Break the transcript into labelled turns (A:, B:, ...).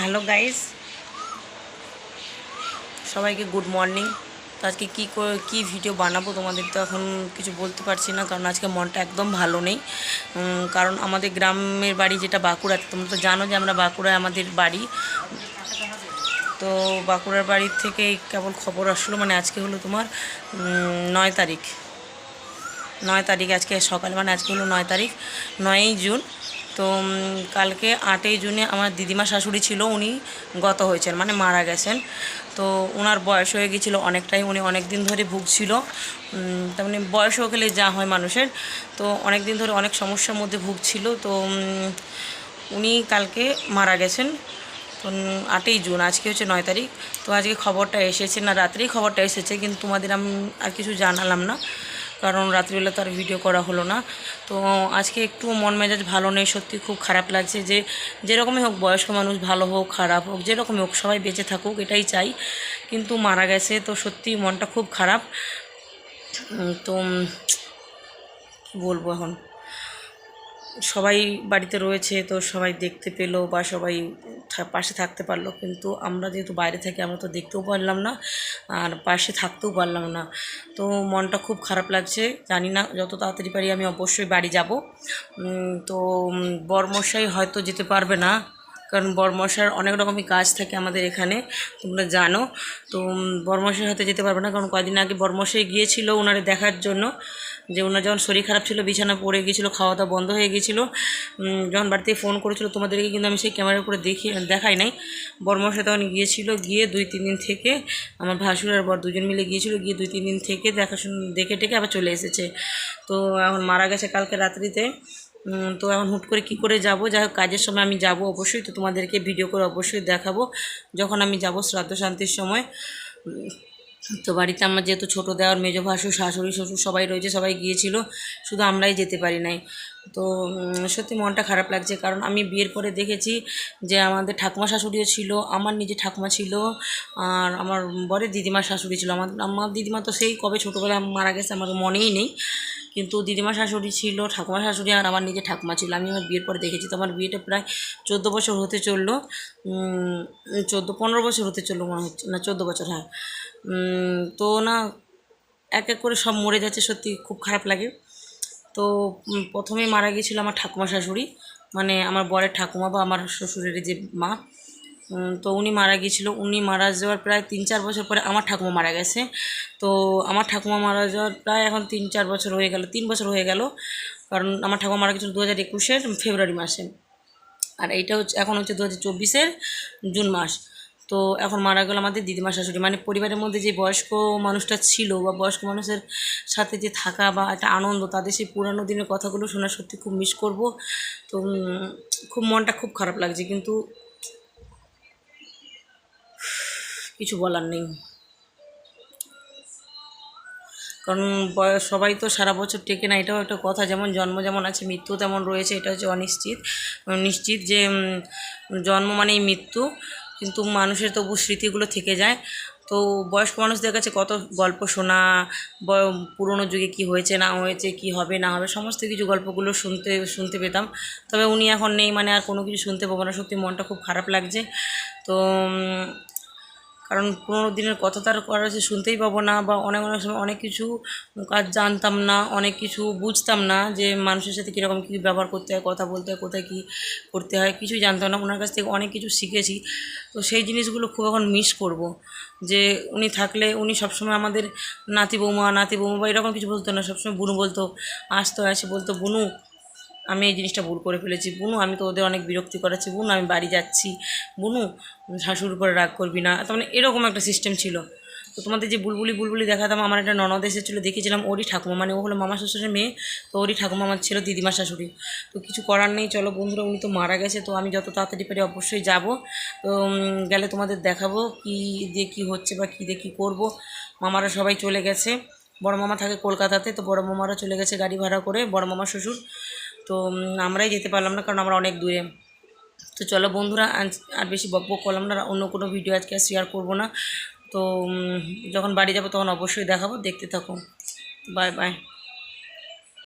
A: Hello guys সবাইকে good morning আজকে কী কী ভিডিও বানাবো তোমাদের তো এখন কিছু বলতে পারছি না, কারণ আজকে মনটা একদম ভালো নেই। কারণ আমাদের গ্রামের বাড়ি যেটা বাঁকুড়াতে, তোমরা তো জানো যে আমরা বাঁকুড়ায় আমাদের বাড়ি। তো বাঁকুড়ার বাড়ির থেকে কেবল খবর আসলো মানে আজকে হলো তোমার নয় তারিখ। নয় তারিখ আজকে সকালে মানে আজকে হলো নয় তারিখ, নয়ই জুন। তো কালকে আটই জুনে আমার দিদিমা শাশুড়ি ছিল, উনি গত হয়েছেন মানে মারা গেছেন। তো ওনার বয়স হয়ে গিয়েছিল অনেকটাই, উনি অনেক দিন ধরে ভুগছিল। তার মানে বয়স হয়ে গেলে যা হয় মানুষের। তো অনেক দিন ধরে অনেক সমস্যার মধ্যে ভুগছিল। তো উনি কালকে মারা গেছেন। তো আটই জুন, আজকে হচ্ছে নয় তারিখ। তো আজকে খবরটা এসেছে না, রাত্রেই খবরটা এসেছে, কিন্তু তোমাদের আমি আর কিছু জানালাম না। কারণ রাত্রিবেলা তো আর ভিডিও করা হলো না। তো আজকে একটু মন মেজাজ ভালো নেই, সত্যি খুব খারাপ লাগছে যে যেরকমই হোক বয়স্ক মানুষ ভালো হোক, খারাপ হোক, যেরকমই হোক, সবাই বেঁচে থাকুক, এটাই চাই। কিন্তু মারা গেছে, তো সত্যি মনটা খুব খারাপ। তো বলব এখন? সবাই বাড়িতে রয়েছে, তো সবাই দেখতে পেল বা সবাই পাশে থাকতে পারল। কিন্তু আমরা যেহেতু বাইরে থেকে, আমরা তো দেখতেও পারলাম না আর পাশে থাকতেও পারলাম না। তো মনটা খুব খারাপ লাগছে, জানি না, যত তাড়াতাড়ি পারি আমি অবশ্যই বাড়ি যাব। তো বর্মশাই হয়তো যেতে পারবে না। কারণ বরমশার অনেক রকমই কাজ থাকে আমাদের এখানে তোমরা জানো। তো উম, বরমশাই হয়তো যেতে পারবে না কারণ কয়দিন আগে বরমশাই গিয়েছিল ওনারে দেখার জন্য যে ওনার যখন শরীর খারাপ ছিল বিছানা পড়ে গিয়েছিল খাওয়া দাওয়া বন্ধ হয়ে গিয়েছিল যখন বাড়িতে ফোন করেছিল তোমাদেরকে কিন্তু আমি সেই ক্যামেরার করে দেখি দেখাই নাই। বরমশাই তখন গিয়েছিল গিয়ে দুই তিন দিন থেকে আমার ভাসুর আর বর দুজন মিলে গিয়েছিল গিয়ে দুই তিন দিন থেকে দেখাশুন দেখে টেকে আবার চলে এসেছে। তো এখন মারা গেছে কালকে রাত্রিতে। তো এখন হুট করে কী করে যাব? যাই হোক কাজের সময় আমি যাব অবশ্যই, তো তোমাদেরকে ভিডিও করে অবশ্যই দেখাবো। যখন আমি যাব শ্রাদ্ধ শান্তির সময় তো বাড়িতে আমার যেহেতু ছোটো দেওয়ার মেজো ভাসু, শাশুড়ি, শ্বশুর সবাই রয়েছে, সবাই গিয়েছিল, শুধু আমরাই যেতে পারি নাই। তো সত্যি মনটা খারাপ লাগছে, কারণ আমি বিয়ের পরে দেখেছি যে আমাদের ঠাকুমা শাশুড়িও ছিল, আমার নিজে ঠাকুমা ছিল, আর আমার বরের দিদিমার শাশুড়ি ছিল। আমার আমার দিদিমা তো সেই কবে ছোটোবেলায় মারা গেছে, আমার মনেই নেই। কিন্তু দিদিমা শাশুড়ি ছিল, ঠাকুমা শাশুড়ি আর আমার নিজে ঠাকুমা ছিল। আমি আমার বিয়ের পরে দেখেছি, তো আমার বিয়েটা প্রায় চোদ্দ বছর হতে চলল। চোদ্দ, পনেরো বছর হতে চলল মনে হচ্ছে, না, চোদ্দ বছর হ্যাঁ। তো না, এক এক করে সব মরে যাচ্ছে, সত্যি খুব খারাপ লাগে। তো প্রথমে মারা গিয়েছিল আমার ঠাকুমা শাশুড়ি মানে আমার বরের ঠাকুমা বা আমার শ্বশুরের যে মা। তো উনি মারা গিয়েছিল। উনি মারা যাওয়ার প্রায় তিন চার বছর পরে আমার ঠাকুমা মারা গেছে। তো আমার ঠাকুমা মারা যাওয়ার প্রায় এখন তিন চার বছর হয়ে গেল, তিন বছর হয়ে গেল। কারণ আমার ঠাকুমা মারা গেছিল দু হাজার একুশের ফেব্রুয়ারি মাসে। আর এইটা হচ্ছে, এখন হচ্ছে দু হাজার চব্বিশের জুন মাস। তো এখন মারা গেল আমাদের দিদিমা শাশুড়ি। মানে পরিবারের মধ্যে যে বয়স্ক মানুষটা ছিল বা বয়স্ক মানুষের সাথে যে থাকা বা একটা আনন্দ, তাদের সেই পুরানো দিনের কথাগুলো শোনা সত্যি খুব মিস করব। তো খুব মনটা খুব খারাপ লাগছে। কিন্তু কিছু বলার নেই। কারণ সবাই তো সারা বছর টেকে না, এটাও একটা কথা। যেমন জন্ম যেমন আছে, মৃত্যু তেমন রয়েছে, এটা হচ্ছে অনিশ্চিত। নিশ্চিত যে জন্ম মানেই মৃত্যু, কিন্তু মানুষের তবু স্মৃতিগুলো থেকে যায়। তো বয়স্ক মানুষদের কাছে কত গল্প শোনা পুরোনো যুগে কি হয়েছে, না হয়েছে, কি হবে, না হবে, সমস্ত কিছু গল্পগুলো শুনতে শুনতে পেতাম। তবে উনি এখন নেই মানে আর কোনো কিছু শুনতে পাবো না। সত্যি মনটা খুব খারাপ লাগছে। তো কারণ পুরোনো দিনের কথা তার করা সে শুনতেই পাবো না বা অনেক অনেক সময় অনেক কিছু কাজ জানতাম না, অনেক কিছু বুঝতাম না যে মানুষের সাথে কীরকম কী ব্যবহার করতে হয়, কথা বলতে হয়, কোথায় কী করতে হয়, কিছুই জানতাম না। ওনার কাছ থেকে অনেক কিছু শিখেছি। তো সেই জিনিসগুলো খুব এখন মিস করব। যে উনি থাকলে উনি সবসময় আমাদের নাতি বৌমা নাতি বৌমা বা এরকম কিছু বলতো না, সবসময় বুনু বলতো, আসতো এসে বলতো, বুনু আমি এই জিনিসটা ভুল করে ফেলেছি। বুনু, আমি তো ওদের অনেক বিরক্তি করাচ্ছি। বুনু, আমি বাড়ি যাচ্ছি। বুনু শাশুর উপরে রাগ করবি না। তার মানে এরকম একটা সিস্টেম ছিল। তো তোমাদের যে বুলবুলি বুলবুলি দেখাতাম, আমার একটা ননদ এসেছিল দেখেছিলাম ওরই ঠাকুমা। মানে ও হলো মামা শ্বশুরের মেয়ে, তো ওরই ঠাকুমা আমার ছিল দিদিমা শাশুড়ি। তো কিছু করার নেই, চলো বন্ধুরা, উনি তো মারা গেছে, তো আমি যত তাড়াতাড়ি পারি অবশ্যই যাব। তো গেলে তোমাদের দেখাবো কি দিয়ে কী হচ্ছে বা কী দিয়ে কী করব। মামারা সবাই চলে গেছে। বড় মামা থাকে কলকাতাতে, তো বড় মামারা চলে গেছে গাড়ি ভাড়া করে, বড় মামা শ্বশুর। তো আমরাই যেতে পারলাম না কারণ আমরা অনেক দূরে। তো চলো বন্ধুরা আর বেশি বক বক করলাম না অন্য কোনো ভিডিও আজকে শেয়ার করব না। তো যখন বাড়ি যাব তখন অবশ্যই দেখাবো, দেখতে থাকো। Bye bye